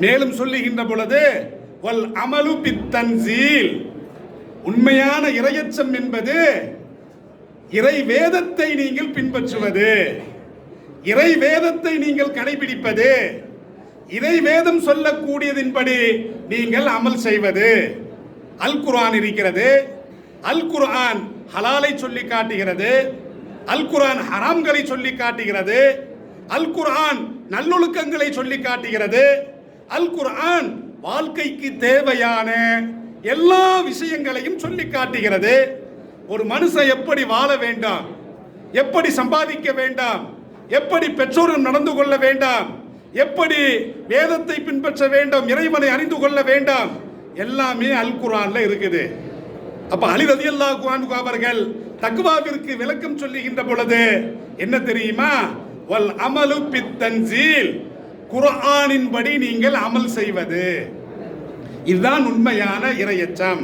மேலும் சொல்லுகின்ற பொழுது வல் அமலு பித்தன்சீல் உண்மையான இரையச்சம் என்பது இறை வேதத்தை நீங்கள் பின்பற்றுவது இறை வேதத்தை நீங்கள் கடைபிடிப்பது இறை வேதம் சொல்லக்கூடியதின்படி நீங்கள் அமல் செய்வது. அல் குரான் இருக்கிறது. அல் குரான் ஹலாலை சொல்லி காட்டுகிறது. அல் குரான் ஹராம்களை சொல்லி காட்டுகிறது. அல் குரான் நல்லொழுக்கங்களை சொல்லி காட்டுகிறது. அல் குர்ஆன் வாழ்க்கைக்கு தேவையான எல்லா விஷயங்களையும் சொல்லி காட்டுகிறது. ஒரு மனுஷன் எப்படி வாழ வேண்டாம்? எப்படி சம்பாதிக்க வேண்டாம்? எப்படி பெற்றோர்கள் நடந்து கொள்ள வேண்டாம்? எப்படி வேதத்தை பின்பற்ற வேண்டும்? இறைவனை அறிந்து கொள்ள வேண்டாம்? எல்லாமே அல் குரான்ல இருக்குது. அப்ப அலி அல்லா அன்ஹு அவர்கள் தக்வாவிற்கு விளக்கம் சொல்லுகின்ற பொழுது என்ன தெரியுமா? வல் அமலு பித்தன்சீல் குரானின்படி நீங்கள் அமல் செய்வது. இதுதான் உண்மையான இரையச்சம்.